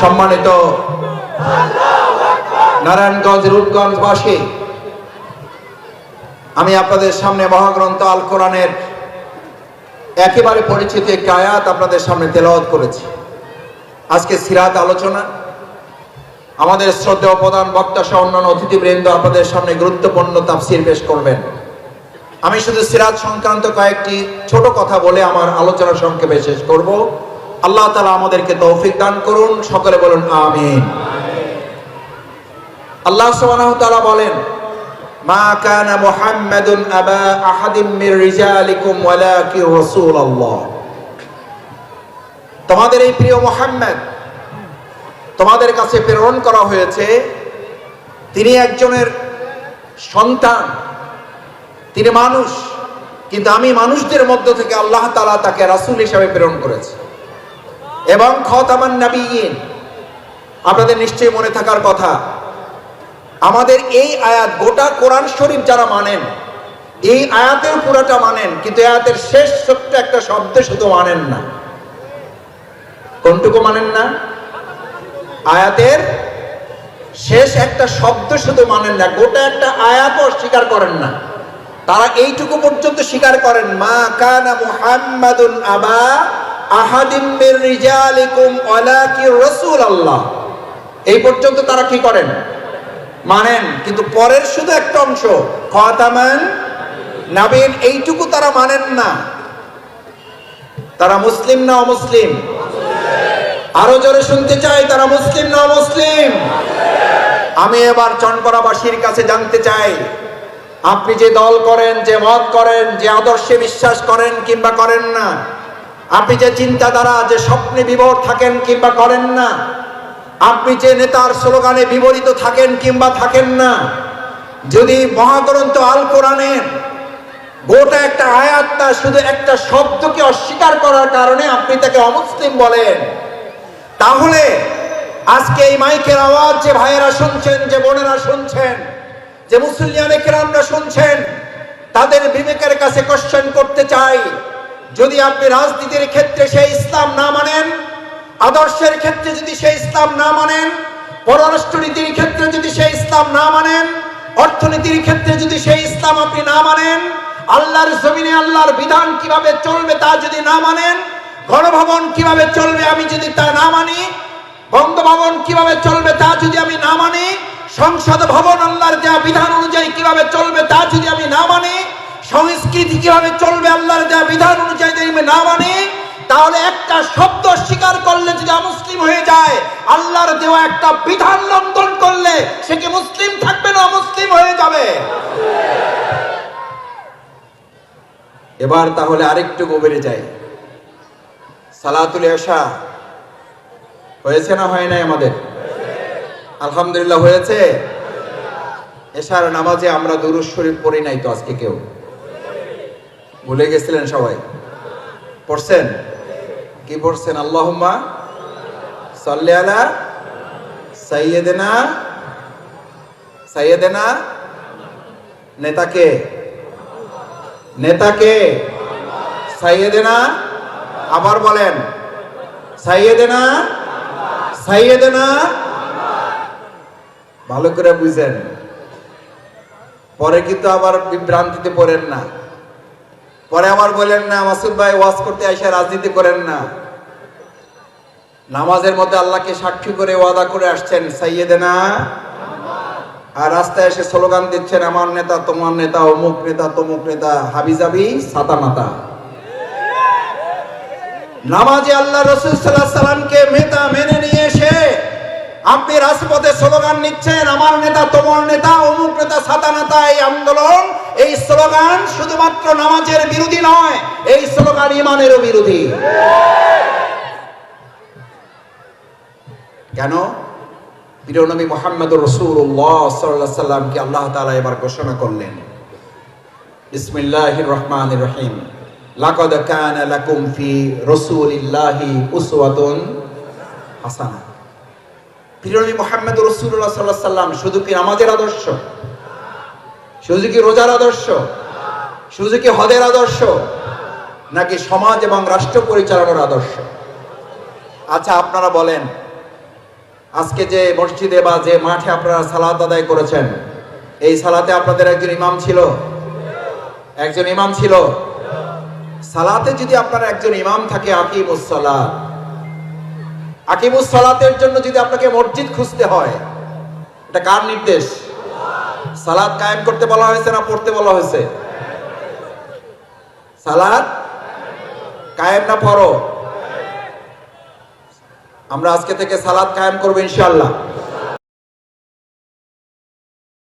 সম্মানিত নারায়ণগঞ্জ রূপগঞ্জবাসী আমি আপনাদের সামনে মহাগ্রন্থ আল কোরআনের একেবারে পরিচিত একটি আয়াত আপনাদের সামনে তেলাওয়াত করেছি। আজকে সিরাত আলোচনা, আমাদের শ্রদ্ধা প্রধান বক্তা সহ অন্যান্য অতিথিবৃন্দ আপনাদের সামনে গুরুত্বপূর্ণ তাফসির পেশ করবেন। আমি শুধু সিরাত সংক্রান্ত কয়েকটি ছোট কথা বলে আমার আলোচনা সংক্ষেপে শেষ করব। আল্লাহ তালা আমাদেরকে তৌফিক দান করুন। সকলে বলুন, আমিন। আল্লাহ সুবহানাহু তাআলা বলেন, মা কানা মুহাম্মাদুন আবা আহাদিম মির রিজালিকুম ওয়ালাকিন রাসূলুল্লাহ। তোমাদের এই প্রিয় মুহাম্মদ, তোমাদের কাছে প্রেরণ করা হয়েছে, তিনি একজনের সন্তান, তিনি মানুষ, কিন্তু আমি মানুষদের মধ্য থেকে আল্লাহ তাআলা তাকে রাসূল হিসেবে প্রেরণ করেছে। এবং খতামান নাবিয়িন। আপনাদের নিশ্চয়ই মনে থাকার কথা, আমাদের এই আয়াত গোটা কোরআন শরীফ যারা মানেন, এই আয়াতের পুরোটা মানেন, কিন্তু আয়াতের শেষ ছোট্ট একটা শব্দ শুধু মানেন না। কোনটুকু মানেন না? আয়াতের শেষ একটা শব্দ শুধু মানেন না, গোটা একটা আয়াতও স্বীকার করেন না। তারা এইটুকু পর্যন্ত স্বীকার করেন, মা কানা মুহাম্মাদুন আবা আহাদিম মির রিজালিকুম ওয়ালাকি রাসূলুল্লাহ। এই পর্যন্ত তারা কি করেন? মানেন, কিন্তু পরের শুধু একটা অংশ, খাতামান নাবিন, এইটুকু তারা মানেন না। তারা মুসলিম না অমুসলিম? আরও জোরে শুনতে চাই, তারা মুসলিম না অমুসলিম? আমি এবার চনপড়াবাসীর কাছে জানতে চাই, আপনি যে দল করেন, যে মত করেন, যে আদর্শে বিশ্বাস করেন কিংবা করেন না আপনি যে চিন্তাধারা, যে স্বপ্নে বিভোর থাকেন কিংবা করেন না, আপনি যে নেতার স্লোগানে বিবরিত থাকেন কিংবা থাকেন না, যদি মহাগ্রন্থ আল কোরআনের গোটা একটা আয়াতটা শুধু একটা শব্দকে অস্বীকার করার কারণে আপনি তাকে অমুসলিম বলেন, তাহলে আজকে এই মাইকের আওয়াজ যে ভাইয়েরা শুনছেন, যে বোনেরা শুনছেন, যে মুসলিয়ানে কেরামরা শুনছেন, তাদের বিবেকের কাছে কোশ্চেন করতে চাই যদি আপনি রাজনীতির ক্ষেত্রে সেই ইসলাম না মানেন, আদর্শের ক্ষেত্রে যদি সেই ইসলাম না মানেন, পররাষ্ট্রনীতির ক্ষেত্রে যদি সেই ইসলাম না মানেন, অর্থনীতির ক্ষেত্রে যদি সেই ইসলাম আপনি না মানেন, আল্লাহর জমিনে আল্লাহর বিধান কীভাবে চলবে তা যদি না মানেন, গণভবন কীভাবে চলবে আমি যদি তা না মানি, বঙ্গভবন কীভাবে চলবে তা যদি আমি না মানি, সংসদ ভবন আল্লাহর দেওয়া বিধান অনুযায়ী কীভাবে চলবে তা যদি আমি না মানি সংস্কৃতি কীভাবে চলবে আল্লাহর দেওয়া বিধান অনুযায়ী না মানে তাহলে একটা শব্দ স্বীকার করলে যদি মুসলিম হয়ে যায়, আল্লাহর দেওয়া একটা বিধান লঙ্ঘন করলে সে কি মুসলিম থাকবে না মুসলিম হয়ে যাবে? এবার তাহলে আরেকটু গভীরে যাই। সালাতুল এশা হয়েছে না হয় নাই আমাদের? আলহামদুলিল্লাহ হয়েছে। এশার নামাজে আমরা দুরুজ শরীফ পড়ি নাই তো আজকে কেউ? ভুলে গেছিলেন সবাই। পড়ছেন? কি পড়ছেন? আল্লাহুম্মা সাল্লি আলা সাইয়্যিদিনা সাইয়্যিদিনা নেতাকে নেতাকে সাইয়্যিদিনা আবার বলেন সাইয়্যিদিনা সাইয়্যিদিনা ভালো করে বুঝেন। পরে কিন্তু আবার বিভ্রান্তিতে পড়েন না। পরে আবার বলেন না, মাসুদ ভাই, ওয়াজ করতে এসে রাজনীতি করেন না। নামাজের মধ্যে আল্লাহকে সাক্ষী করে ওয়াদা করে আসছেন, সাইয়েদেনা আর রাস্তায় এসে স্লোগান দিচ্ছেন, আমার নেতা, তোমার নেতা, অমুক নেতা, তমুক নেতা, হাবিজাবি সাতা মাতা নামাজে আল্লাহ রসুল সাল্লাহ সাল্লামকে মেতা মেনে নিয়ে এসে আপনি রাজপথে স্লোগান নিচ্ছেন আমার নেতা, তোমার নেতা, অমুক নেতা সাতা নেতা এই আন্দোলন স্লোগান শুধুমাত্র নামাজের বিরোধী নয়, এই স্লোগান ইমানেরও বিরোধী। কেন? প্রিয় নবী মোহাম্মদ রসুল্লাহ সাল্লাহ সাল্লামকে আল্লাহ তাআলা এবার ঘোষণা করলেন। রহমানির রহিম। লাকাদ লাকুম ফি উসওয়াতুন হাসানাহ প্রিয়নবী মোহাম্মদ রসুল্লাহ সাল্লাহ সাল্লাম শুধু কি আদর্শ? শুধু কি রোজার আদর্শ? শুধু কি হদের আদর্শ? নাকি সমাজ এবং রাষ্ট্র পরিচালনার আদর্শ? আচ্ছা আপনারা বলেন, আজকে যে মসজিদে বা যে মাঠে আপনারা সালাত আদায় করেছেন, এই সালাতে আপনাদের একজন ইমাম ছিল? একজন ইমাম ছিল? সালাতে যদি আপনার একজন ইমাম থাকে আকিমুস সালাত আকিমুস সালাতের জন্য যদি আপনাকে মসজিদ খুঁজতে হয়, এটা কার নির্দেশ? সালাদ কায়েম করতে বলা হয়েছে না পড়তে বলা হয়েছে? সালাদ কায়েম না পড়ো আমরা আজকে থেকে সালাদ কায়েম করব ইনশাআল্লাহ।